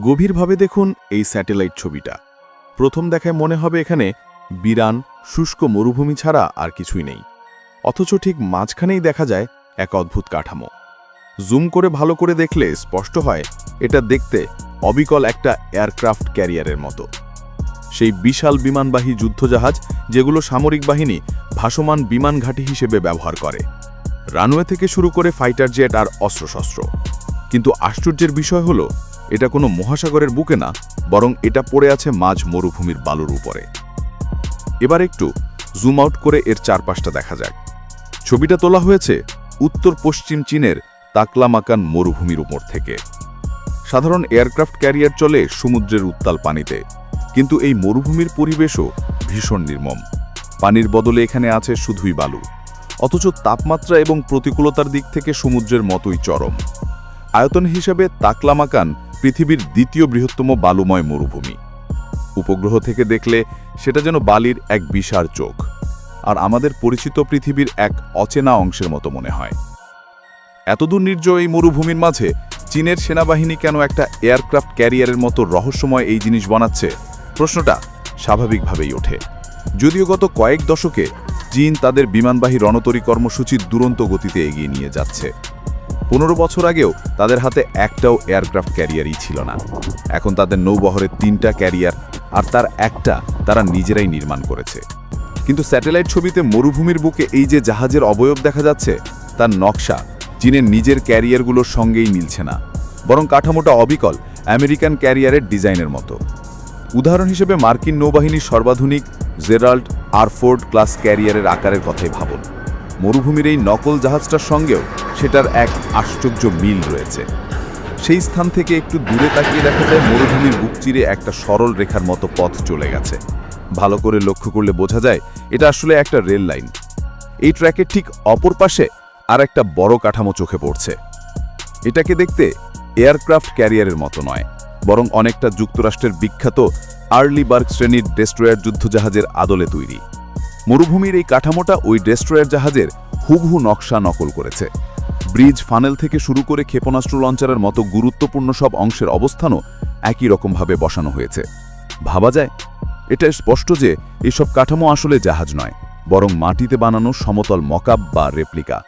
গভীরভাবে দেখুন এই স্যাটেলাইট ছবিটা। প্রথম দেখায় মনে হবে এখানে বিরান, শুষ্ক মরুভূমি ছাড়া আর কিছুই নেই। অথচ ঠিক মাঝখানেই দেখা যায় এক অদ্ভুত কাঠামো। জুম করে ভালো করে দেখলে স্পষ্ট হয় এটা দেখতে অবিকল একটা এয়ারক্রাফট ক্যারিয়ারের মতো। সেই বিশাল বিমানবাহী যুদ্ধজাহাজ যেগুলো সামরিক বাহিনী ভাসমান বিমান ঘাঁটি হিসেবে ব্যবহার করে। রানওয়ে থেকে শুরু করে ফাইটার জেট আর অস্ত্রশস্ত্র। কিন্তু আশ্চর্যের বিষয় হলো এটা কোনো মহাসাগরের বুকে না, বরং এটা পড়ে আছে মাঝ মরুভূমির বালুর উপরে। এবার একটু জুম আউট করে এর চারপাশটা দেখা যাক। ছবিটা তোলা হয়েছে উত্তর পশ্চিম চীনের তাকলামাকান মরুভূমির উপর থেকে। সাধারণ এয়ারক্রাফট ক্যারিয়ার চলে সমুদ্রের উত্তাল পানিতে, কিন্তু এই মরুভূমির পরিবেশও ভীষণ নির্মম। পানির বদলে এখানে আছে শুধুই বালু, অথচ তাপমাত্রা এবং প্রতিকূলতার দিক থেকে সমুদ্রের মতোই চরম। আয়তন হিসেবে তাকলামাকান পৃথিবীর দ্বিতীয় বৃহত্তম বালুময় মরুভূমি। উপগ্রহ থেকে দেখলে সেটা যেন বালির এক বিশাল চোখ, আর আমাদের পরিচিত পৃথিবীর এক অচেনা অংশের মতো মনে হয়। এতদূর নির্জয় এই মরুভূমির মাঝে চীনের সেনাবাহিনী কেন একটা এয়ারক্রাফট ক্যারিয়ারের মতো রহস্যময় এই জিনিস বানাচ্ছে, প্রশ্নটা স্বাভাবিকভাবেই ওঠে। যদিও গত কয়েক দশকে চীন তাদের বিমানবাহী রণতরী কর্মসূচির দুরন্ত গতিতে এগিয়ে নিয়ে যাচ্ছে। পনেরো বছর আগেও তাদের হাতে একটাও এয়ারক্রাফট ক্যারিয়ারই ছিল না। এখন তাদের নৌবহরের তিনটা ক্যারিয়ার আর তার একটা তারা নিজেরাই নির্মাণ করেছে। কিন্তু স্যাটেলাইট ছবিতে মরুভূমির বুকে এই যে জাহাজের অবয়ব দেখা যাচ্ছে, তার নকশা চীনের নিজের ক্যারিয়ারগুলোর সঙ্গেই মিলছে না, বরং কাঠামোটা অবিকল আমেরিকান ক্যারিয়ারের ডিজাইনের মতো। উদাহরণ হিসেবে মার্কিন নৌবাহিনীর সর্বাধুনিক জেরাল্ড আরফোর্ড ক্লাস ক্যারিয়ারের আকারের কথাই ভাবুন। মরুভূমির এই নকল জাহাজটার সঙ্গেও সেটার এক আশ্চর্য মিল রয়েছে। সেই স্থান থেকে একটু দূরে তাকিয়ে দেখা যায় মরুভূমির বুক চিরে একটা সরল রেখার মতো পথ চলে গেছে। ভালো করে লক্ষ্য করলে বোঝা যায় এটা আসলে একটা রেল লাইন। এই ট্র্যাকের ঠিক অপর পাশে আর একটা বড় কাঠামো চোখে পড়ছে। এটাকে দেখতে এয়ারক্রাফট ক্যারিয়ারের মতো নয়, বরং অনেকটা যুক্তরাষ্ট্রের বিখ্যাত আর্লিবার্গ শ্রেণির ডেস্ট্রয়ার যুদ্ধজাহাজের আদলে তৈরি। মরুভূমির এই কাঠামোটা ওই ডেস্ট্রয়ার জাহাজের হুবহু নকশা নকল করেছে। ব্রিজ ফানেল থেকে শুরু করে ক্ষেপণাস্ত্র লঞ্চারের মতো গুরুত্বপূর্ণ সব অংশের অবস্থানও একই রকমভাবে বসানো হয়েছে। ভাবা যায়, এটা স্পষ্ট যে এসব কাঠামো আসলে জাহাজ নয়, বরং মাটিতে বানানো সমতল মকাব বা রেপ্লিকা।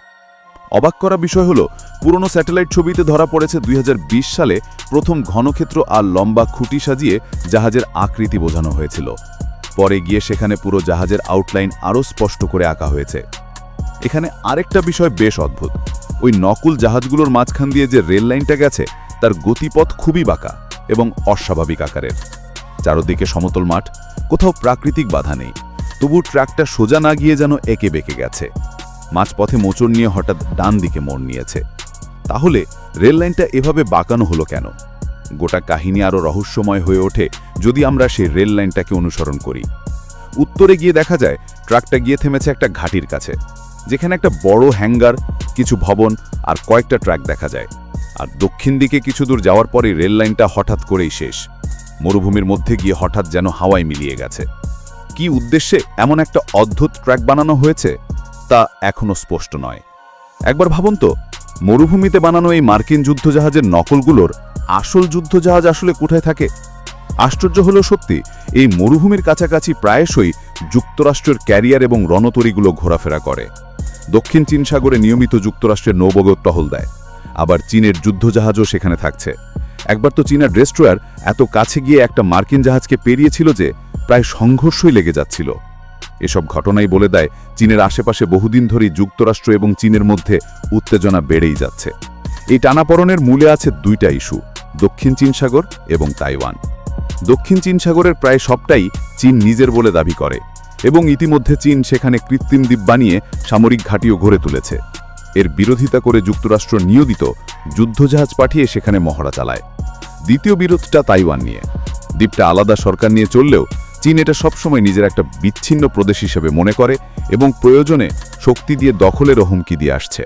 অবাক করা বিষয় হল, পুরনো স্যাটেলাইট ছবিতে ধরা পড়েছে দুই হাজার বিশ সালে প্রথম ঘনক্ষেত্র আর লম্বা খুঁটি সাজিয়ে জাহাজের আকৃতি বোঝানো হয়েছিল। পরে গিয়ে সেখানে পুরো জাহাজের আউটলাইন আরও স্পষ্ট করে আঁকা হয়েছে। এখানে আরেকটা বিষয় বেশ অদ্ভুত। ওই নকুল জাহাজগুলোর মাঝখান দিয়ে যে রেল লাইনটা গেছে, তার গতিপথ খুবই বাঁকা এবং অস্বাভাবিক আকারের। চারদিকে সমতল মাঠ, কোথাও প্রাকৃতিক বাধা নেই। তবু ট্র্যাকটা সোজা না গিয়ে যেন একে বেঁকে গেছে। মাঝপথে মোচড় নিয়ে হঠাৎ ডান দিকে মোড় নিয়েছে। তাহলে রেল লাইনটা এভাবে বাঁকানো হলো কেন? গোটা কাহিনী আরও রহস্যময় হয়ে ওঠে যদি আমরা সেই রেল লাইনটাকে অনুসরণ করি। উত্তরে গিয়ে দেখা যায়, ট্রাকটা গিয়ে থেমেছে একটা ঘাটির কাছে, যেখানে একটা বড় হ্যাঙ্গার, কিছু ভবন আর কয়েকটা ট্র্যাক দেখা যায়। আর দক্ষিণ দিকে কিছু দূর যাওয়ার পরে রেল লাইনটা হঠাৎ করেই শেষ। মরুভূমির মধ্যে গিয়ে হঠাৎ যেন হাওয়ায় মিলিয়ে গেছে। কি উদ্দেশ্যে এমন একটা অদ্ভুত ট্র্যাক বানানো হয়েছে, তা এখনও স্পষ্ট নয়। একবার ভাবুন তো, মরুভূমিতে বানানো এই মার্কিন যুদ্ধজাহাজের নকলগুলোর আসল যুদ্ধজাহাজ আসলে কোথায় থাকে? আশ্চর্য হলো সত্যি, এই মরুভূমির কাছাকাছি প্রায়শই যুক্তরাষ্ট্রের ক্যারিয়ার এবং রণতরীগুলো ঘোরাফেরা করে। দক্ষিণ চীন সাগরে নিয়মিত যুক্তরাষ্ট্রের নৌবগত টহল দেয়। আবার চীনের যুদ্ধজাহাজও সেখানে থাকছে। একবার তো চীনা ডেস্ট্রয়ার এত কাছে গিয়ে একটা মার্কিন জাহাজকে পেরিয়েছিল যে প্রায় সংঘর্ষই লেগে যাচ্ছিল। এসব ঘটনাই বলে দেয়, চীনের আশেপাশে বহুদিন ধরেই যুক্তরাষ্ট্র এবং চীনের মধ্যে উত্তেজনা বেড়েই যাচ্ছে। এই টানাপড়নের মূলে আছে দুইটা ইস্যু। দক্ষিণ চীন সাগর এবং তাইওয়ান। দক্ষিণ চীন সাগরের প্রায় সবটাই চীন নিজের বলে দাবি করে এবং ইতিমধ্যে চীন সেখানে কৃত্রিম দ্বীপ বানিয়ে সামরিক ঘাঁটিও গড়ে তুলেছে। এর বিরোধিতা করে যুক্তরাষ্ট্র নিয়োজিত যুদ্ধজাহাজ পাঠিয়ে সেখানে মহড়া চালায়। দ্বিতীয় বিরোধটা তাইওয়ান নিয়ে। দ্বীপটা আলাদা সরকার নিয়ে চললেও চীন এটা সবসময় নিজের একটা বিচ্ছিন্ন প্রদেশ হিসেবে মনে করে এবং প্রয়োজনে শক্তি দিয়ে দখলেরও হুমকি দিয়ে আসছে।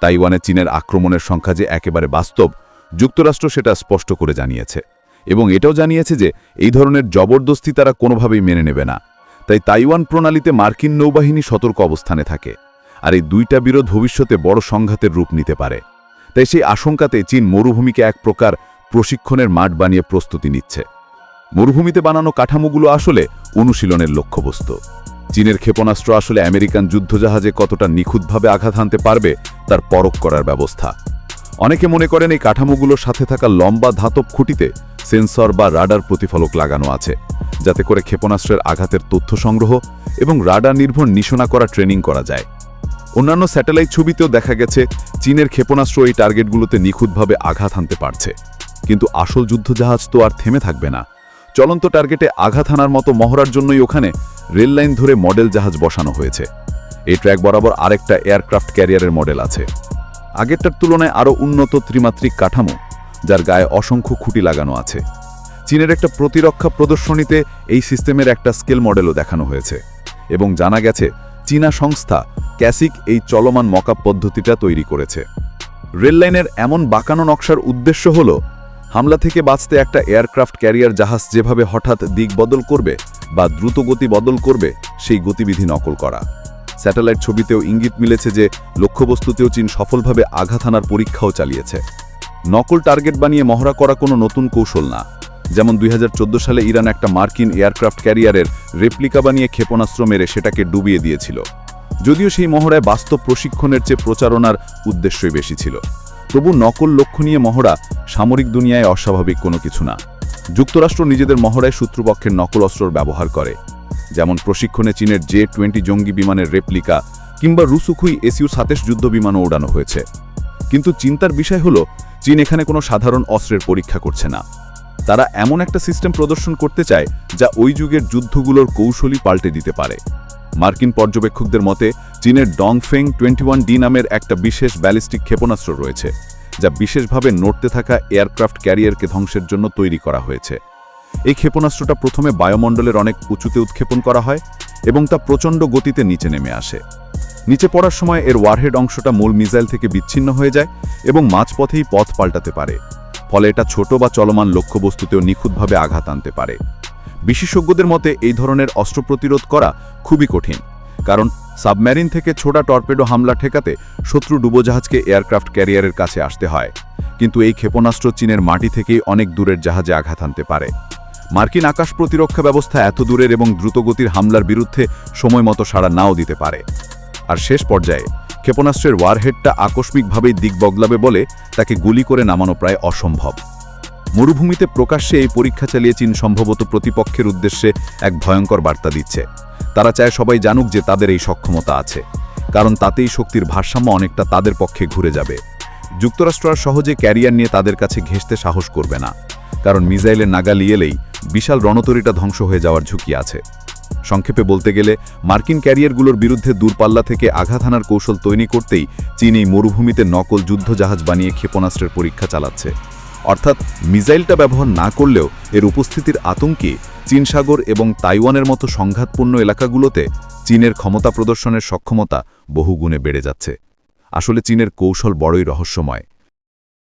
তাইওয়ানে চীনের আক্রমণের সংখ্যা যে একেবারে বাস্তব যুক্তরাষ্ট্র সেটা স্পষ্ট করে জানিয়েছে এবং এটাও জানিয়েছে যে এই ধরনের জবরদস্তি তারা কোনোভাবেই মেনে নেবে না। তাই তাইওয়ান প্রণালীতে মার্কিন নৌবাহিনী সতর্ক অবস্থানে থাকে আর এই দুইটা বিরোধ ভবিষ্যতে বড় সংঘাতের রূপ নিতে পারে। তাই সেই আশঙ্কাতে চীন মরুভূমিকে এক প্রকার প্রশিক্ষণের মাঠ বানিয়ে প্রস্তুতি নিচ্ছে। মরুভূমিতে বানানো কাঠামোগুলো আসলে অনুশীলনের লক্ষ্যবস্তু। চীনের ক্ষেপণাস্ত্র আসলে আমেরিকান যুদ্ধজাহাজে কতটা নিখুঁতভাবে আঘাত হানতে পারবে তার পরখ করার ব্যবস্থা। অনেকে মনে করেন এই কাঠামোগুলোর সাথে থাকা লম্বা ধাতব খুঁটিতে সেন্সর বা রাডার প্রতিফলক লাগানো আছে, যাতে করে ক্ষেপণাস্ত্রের আঘাতের তথ্য সংগ্রহ এবং রাডার নির্ভর নিশানা করা ট্রেনিং করা যায়। অন্যান্য স্যাটেলাইট ছবিতেও দেখা গেছে, চীনের ক্ষেপণাস্ত্র এই টার্গেটগুলোতে নিখুঁতভাবে আঘাত হানতে পারছে। কিন্তু আসল যুদ্ধজাহাজ তো আর থেমে থাকবে না। চলন্ত টার্গেটে আঘাত হানার মতো মহড়ার জন্যই ওখানে রেল লাইন ধরে মডেল জাহাজ বসানো হয়েছে। এই ট্র্যাক বরাবর আরেকটা এয়ারক্রাফট ক্যারিয়ারের মডেল আছে। আগেরটার তুলনায় আরও উন্নত ত্রিমাত্রিক কাঠামো, যার গায়ে অসংখ্য খুঁটি লাগানো আছে। চীনের একটা প্রতিরক্ষা প্রদর্শনীতে এই সিস্টেমের একটা স্কেল মডেলও দেখানো হয়েছে এবং জানা গেছে, চীনা সংস্থা ক্যাসিক এই চলমান মকাপ পদ্ধতিটা তৈরি করেছে। রেললাইনের এমন বাঁকানো নকশার উদ্দেশ্য হল, হামলা থেকে বাঁচতে একটা এয়ারক্রাফট ক্যারিয়ার জাহাজ যেভাবে হঠাৎ দিক বদল করবে বা দ্রুত গতি বদল করবে, সেই গতিবিধি নকল করা। স্যাটেলাইট ছবিতেও ইঙ্গিত মিলেছে যে লক্ষ্যবস্তুতেও চীন সফলভাবে আঘাত হানার পরীক্ষাও চালিয়েছে। নকল টার্গেট বানিয়ে মহড়া করা কোনো নতুন কৌশল না। যেমন দুই হাজার চোদ্দ সালে ইরান একটা মার্কিন এয়ারক্রাফট ক্যারিয়ারের রেপ্লিকা বানিয়ে ক্ষেপণাস্ত্র মেরে সেটাকে ডুবিয়ে দিয়েছিল। যদিও সেই মহড়ায় বাস্তব প্রশিক্ষণের চেয়ে প্রচারণার উদ্দেশ্যই বেশি ছিল। তবু নকল লক্ষ্য নিয়ে মহড়া সামরিক দুনিয়ায় অস্বাভাবিক কোনো কিছু না। যুক্তরাষ্ট্র নিজেদের মহড়ায় শত্রুপক্ষের নকল অস্ত্রর ব্যবহার করে। যেমন প্রশিক্ষণে চীনের জে টোয়েন্টি জঙ্গি বিমানের রেপ্লিকা কিংবা রুসুখুই এসইউ সাতেশ যুদ্ধ বিমানও ওড়ানো হয়েছে। কিন্তু চিন্তার বিষয় হল, চীন এখানে কোনো সাধারণ অস্ত্রের পরীক্ষা করছে না। তারা এমন একটা সিস্টেম প্রদর্শন করতে চায়, যা ওই যুগের যুদ্ধগুলোর কৌশলী পাল্টে দিতে পারে। মার্কিন পর্যবেক্ষকদের মতে, চীনের ডংফেং টোয়েন্টি ওয়ান ডি নামের একটা বিশেষ ব্যালিস্টিক ক্ষেপণাস্ত্র রয়েছে, যা বিশেষভাবে নড়তে থাকা এয়ারক্রাফট ক্যারিয়ারকে ধ্বংসের জন্য তৈরি করা হয়েছে। এই ক্ষেপণাস্ত্রটা প্রথমে বায়ুমণ্ডলের অনেক উঁচুতে উৎক্ষেপণ করা হয় এবং তা প্রচণ্ড গতিতে নিচে নেমে আসে। নিচে পড়ার সময় এর ওয়ারহেড অংশটা মূল মিসাইল থেকে বিচ্ছিন্ন হয়ে যায় এবং মাঝপথেই পথ পাল্টাতে পারে, ফলে এটা ছোট বা চলমান লক্ষ্যবস্তুতেও নিখুঁতভাবে আঘাত আনতে পারে। বিশেষজ্ঞদের মতে এই ধরনের অস্ত্র প্রতিরোধ করা খুবই কঠিন, কারণ সাবমেরিন থেকে ছোটা টর্পেডো হামলা ঠেকাতে শত্রু ডুবোজাহাজকে এয়ারক্রাফট ক্যারিয়ারের কাছে আসতে হয়, কিন্তু এই ক্ষেপণাস্ত্র চীনের মাটি থেকেই অনেক দূরের জাহাজে আঘাত আনতে পারে। মার্কিন আকাশ প্রতিরক্ষা ব্যবস্থা এত দূরের এবং দ্রুতগতির হামলার বিরুদ্ধে সময় মতো সাড়া নাও দিতে পারে। আর শেষ পর্যায়ে, ক্ষেপণাস্ত্রের ওয়ারহেডটা আকস্মিকভাবেই দিক বদলাবে বলে তাকে গুলি করে নামানো প্রায় অসম্ভব। মরুভূমিতে প্রকাশ্যে এই পরীক্ষা চালিয়ে চীন সম্ভবত প্রতিপক্ষের উদ্দেশ্যে এক ভয়ঙ্কর বার্তা দিচ্ছে। তারা চায় সবাই জানুক যে তাদের এই সক্ষমতা আছে, কারণ তাতেই শক্তির ভারসাম্য অনেকটা তাদের পক্ষে ঘুরে যাবে। যুক্তরাষ্ট্র আর সহজে ক্যারিয়ার নিয়ে তাদের কাছে ঘেঁষতে সাহস করবে না, কারণ মিসাইলের নাগা লিয়েলেই বিশাল রণতরীটা ধ্বংস হয়ে যাওয়ার ঝুঁকি আছে। সংক্ষেপে বলতে গেলে, মার্কিন ক্যারিয়ারগুলোর বিরুদ্ধে দূরপাল্লা থেকে আঘাত হানার কৌশল তৈরি করতেই চীন এই মরুভূমিতে নকল যুদ্ধজাহাজ বানিয়ে ক্ষেপণাস্ত্রের পরীক্ষা চালাচ্ছে। অর্থাৎ, মিসাইলটা ব্যবহার না করলেও এর উপস্থিতির আতঙ্কে চীন সাগর এবং তাইওয়ানের মতো সংঘাতপূর্ণ এলাকাগুলোতে চীনের ক্ষমতা প্রদর্শনের সক্ষমতা বহুগুণে বেড়ে যাচ্ছে। আসলে চীনের কৌশল বড়ই রহস্যময়।